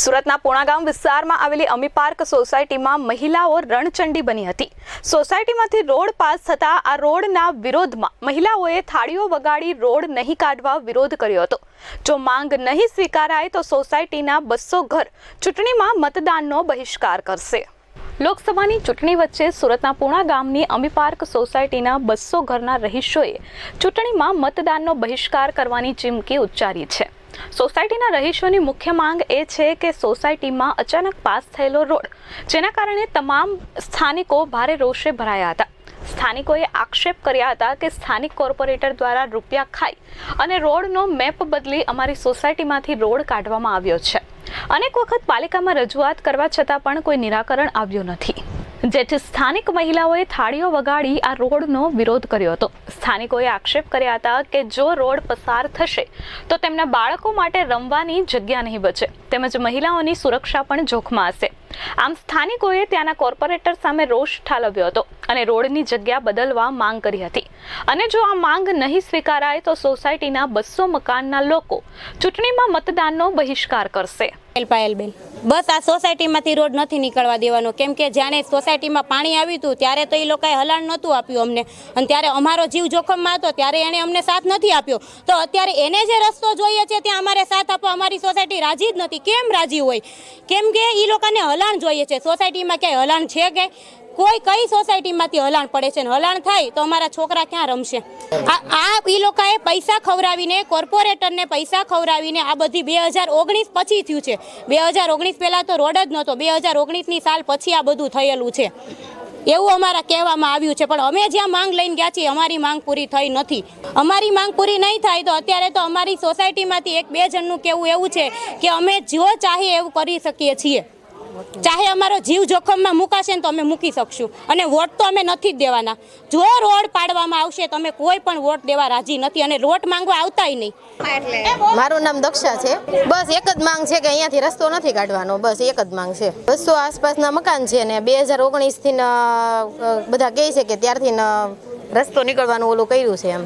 સુરતના પૂણાગામ વિસ્તારમાં આવેલી અમી પાર્ક સોસાયટીમાં મહિલાઓ રણચંડી બની હતી. સોસાયટીમાંથી રોડ પાસ થતા આ રોડના વિરોધમાં મહિલાઓએ થાળીઓ વગાડી રોડ નહીં કાઢવા વિરોધ કર્યો હતો. જો માંગ નહીં સ્વીકારાય તો સોસાયટીના બસો ઘર ચૂંટણીમાં મતદાનનો બહિષ્કાર કરશે. લોકસભાની ચૂંટણી વચ્ચે સુરતના પૂણા ગામની અમી પાર્ક સોસાયટીના બસો ઘરના રહીશોએ ચૂંટણીમાં મતદાનનો બહિષ્કાર કરવાની ચીમકી ઉચ્ચારી છે. સોસાયટીના રહીશોની મુખ્ય માંગ એ છે કે સોસાયટીમાં અચાનક પાસ થયેલો રોડ, જેના કારણે તમામ સ્થાનિકો ભારે રોષે ભરાયા હતા. સ્થાનિકોએ આક્ષેપ કર્યા હતા કે સ્થાનિક કોર્પોરેટર દ્વારા રૂપિયા ખાઈ અને રોડનો મેપ બદલી અમારી સોસાયટીમાંથી રોડ કાઢવામાં આવ્યો છે. અનેક વખત પાલિકામાં રજૂઆત કરવા છતાં પણ કોઈ નિરાકરણ આવ્યું નથી. જેથી સ્થાનિક મહિલાઓએ થાળીઓ વગાડી આ રોડનો વિરોધ કર્યો હતો. સ્થાનિકોએ આક્ષેપ કર્યા હતા કે જો રોડ પસાર થશે, તો તેમના બાળકો માટે રમવાની જગ્યા નહીં બચે, તેમજ મહિલાઓની સુરક્ષા પણ જોખમાં હશે. આમ સ્થાનિકોએ ત્યાંના કોર્પોરેટર સામે રોષ ઠાલવ્યો હતો અને રોડની જગ્યા બદલવા માંગ કરી હતી. અને જો આ માંગ નહીં સ્વીકારાય, તો સોસાયટીના બસો મકાનના લોકો ચૂંટણીમાં મતદાનનો બહિષ્કાર કરશે. પાયલબેન બસ આ સોસાયટીમાંથી રોડ નથી નીકળવા દેવાનો. કેમ કે જાણે સોસાયટીમાં પાણી આવ્યું હતું, ત્યારે તો એ લોકોએ હલાણ નહોતું આપ્યું અમને. અને ત્યારે અમારો જીવ જોખમમાં હતો, ત્યારે એણે અમને સાથ નથી આપ્યો. તો અત્યારે એને જે રસ્તો જોઈએ છે, ત્યાં અમારે સાથ આપવા અમારી સોસાયટી રાજી જ નથી. કેમ રાજી હોય? કેમ કે એ લોકોને હલાણ જોઈએ છે. સોસાયટીમાં ક્યાંય હલાણ છે કે કોઈ કઈ સોસાયટીમાંથી હલાણ પડે છે ને હલાણ થાય તો અમારા છોકરા ક્યાં રમશે? આ એ લોકોએ પૈસા ખવડાવીને, કોર્પોરેટરને પૈસા ખવડાવીને આ બધી બે હજાર ઓગણીસ પછી થયું છે. બે હજાર ઓગણીસ પહેલાં તો રોડ જ નહોતો, બે હજાર ઓગણીસની સાલ પછી આ બધું થયેલું છે. એવું અમારા કહેવામાં આવ્યું છે, પણ અમે જ્યાં માંગ લઈને ગયા છીએ, અમારી માંગ પૂરી થઈ નથી. અમારી માંગ પૂરી નહીં થાય તો અત્યારે તો અમારી સોસાયટીમાંથી એક બે જણનું કહેવું એવું છે કે અમે જો ચાહીએ એવું કરી શકીએ છીએ. ચાહે અમારો જીવ જોખમમાં મૂકાશે ને તો અમે મૂકી શકશું. અને વોટ તો અમે નથી જ દેવાના. જો રોડ પાડવામાં આવશે તો અમે કોઈ પણ વોટ દેવા રાજી નથી અને રોટ માંગવા આવતાય નહીં. મારું નામ દક્ષા છે. બસ એક જ માંગ છે કે અહીંયાથી રસ્તો નથી કાઢવાનો. બસ એક જ માંગ છે. બસો આસપાસના મકાન છે ને બે હજાર ઓગણીસથી બધા કહે છે કે ત્યારથી રસ્તો નીકળવાનું ઓલું કર્યું છે એમ.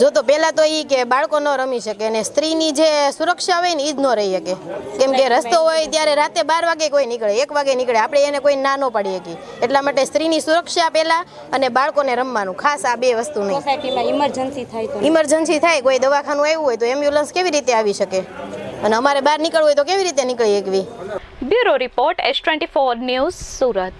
જો તો પહેલાં તો એ કે બાળકો ન રમી શકે અને સ્ત્રીની જે સુરક્ષા હોય ને એ જ ન રહી શકે. કેમ કે રસ્તો હોય ત્યારે રાતે બાર વાગે કોઈ નીકળે એક વાગે નીકળે. આપણે એને કોઈ ના ન પાડી શકીએ એટલા માટે સ્ત્રીની સુરક્ષા પહેલાં અને બાળકોને રમવાનું ખાસ આ બે વસ્તુ નહીં. ઇમરજન્સી થાય ઇમરજન્સી થાય કોઈ દવાખાનું આવ્યું હોય તો એમ્બ્યુલન્સ કેવી રીતે આવી શકે? અને અમારે બહાર નીકળવું હોય તો કેવી રીતે નીકળી શકવી bureau report S twenty four news Surat.